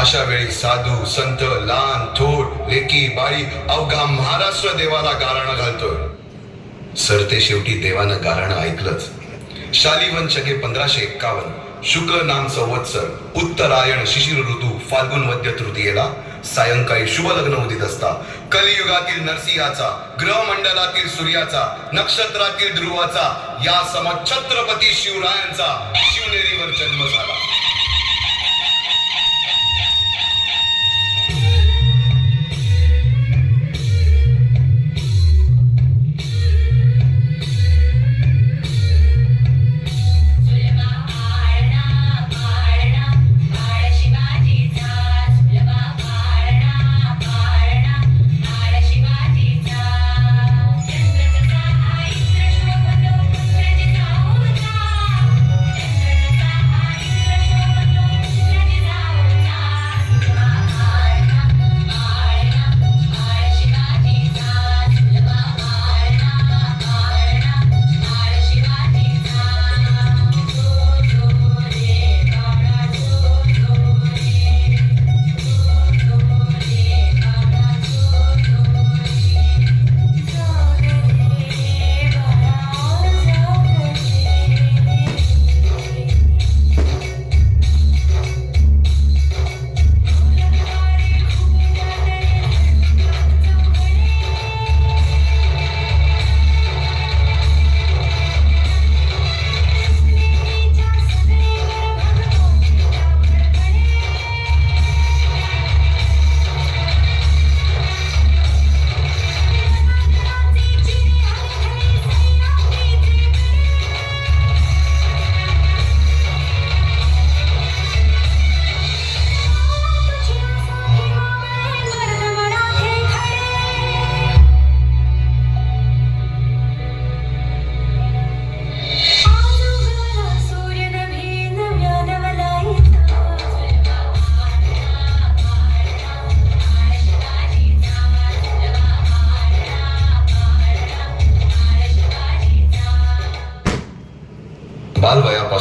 अशा वेळी साधू संत लहान थोट लेकी बाळी अवघा महाराष्ट्र देवाला गाराणं घालतोय. सरते शेवटी देवानं गाराणं ऐकलंच. शालिवन शके पंधराशे एक्कावन्न. शुक्ल नाम संवत्सर. उत्तरायण शिशिर ऋतू फाल्गुन मध्य तृतीयेला. सायंकाळी शुभ लग्न उदित असता. कलियुगातील नरसिंहाचा ग्रहमंडलातील सूर्याचा नक्षत्रातील ध्रुवाचा या सम छत्रपती शिवरायांचा शिवनेरीवर जन्म झाला.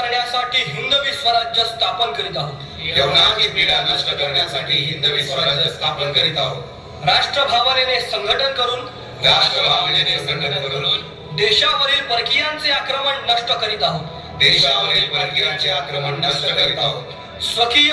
करण्यासाठी हिंदवी स्वराज्य स्थापन करीत आहोत. यवनाची पीडा नष्ट करण्यासाठी हिंदवी स्वराज्य स्थापन करीत आहोत. राष्ट्रभावनेने संघटन करून राष्ट्रभावनेने संघटन करून देशावरील परकीयांचे आक्रमण नष्ट करीत आहोत. देशावरील परकीयांचे आक्रमण नष्ट करीत आहोत. स्वकीय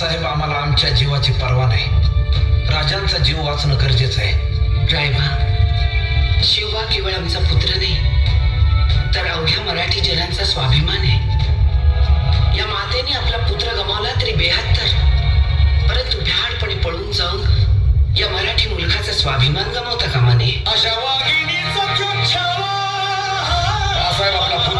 मासाहेब आम्हाला आमच्या जीवाची पर्वा नाही. राजांचा जीव वाचणं गरजेचं आहे. रायबा शिवबा केवळ आमचा पुत्र नाही तर अवघ्या मराठी जनांचा स्वाभिमान आहे. या मातेने आपला पुत्र गमावला तरी बेहत्तर परंतु भ्याडपणे पळून जाऊन या मराठी मुलखाचा स्वाभिमान गमावता कामा नये. अशा वाघिणीचा साहेब आपला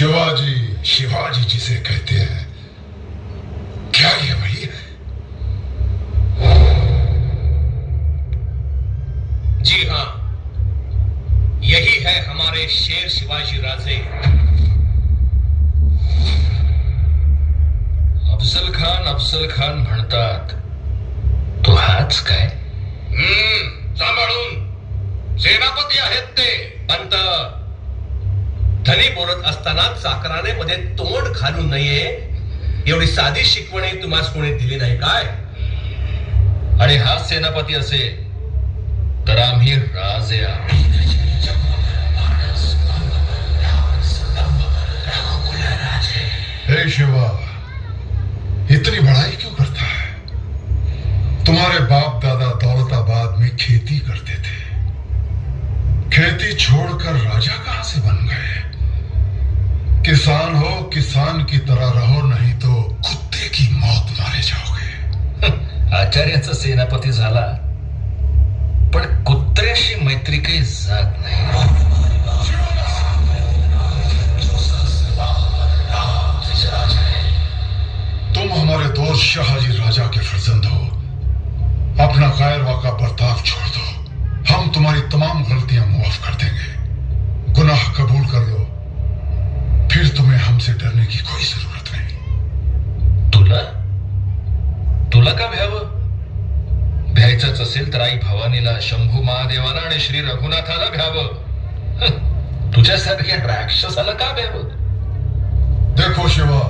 शिवाजी शिवाजी जिसे कहते हैं। क्या ये वही है? जी हाँ यही है हमारे शेर शिवाजी राजे। अफजल खान अफजल खान म्हणतात तो हाच काय? हम्म सांभाळून. सेनापती आहेत ते. पंत धनी बोलत असताना चाकराने मध्ये तोंड घालू नये. एवढी साधी शिकवणही तुम्हाला कोणी दिली नाही काय? आणि हा सेनापती असेल तर आम्ही राजे हे शिवा, इतनी बड़ाई क्यों करता है? तुम्हारे बाप दादा दौलताबाद में खेती करते थे। खेती छोड़कर राजा कहाँ से बन गए? किसान हो किसान की तरह रहो नहीं तो कुत्ते की मौत मारे जाओगे। आचार्याचा सेनापती झाला पण कुत्र्याशी मैत्री काही जात नाही. तुम हमारे दोस्त शाहजी राजा के फर्जंद हो। अपना कायरवा वाका बर्ताव छोड़ तुम्हें हमसे डरने की कोई जरूरत नहीं. तुला? तुला का भ्यावं? भ्यायचंच असेल तर आई भवानीला शंभू महादेवाला आणि श्री रघुनाथाला भ्यावं. तुझ्यासारख्या राक्षसाला का भ्यावं? देखो शिवा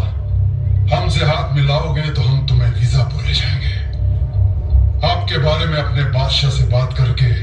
हमसे हाथ मिलाओगे तो हम तुम्हें वीजा बोले जाएंगे। आपके बारे में अपने बादशाह से बात करके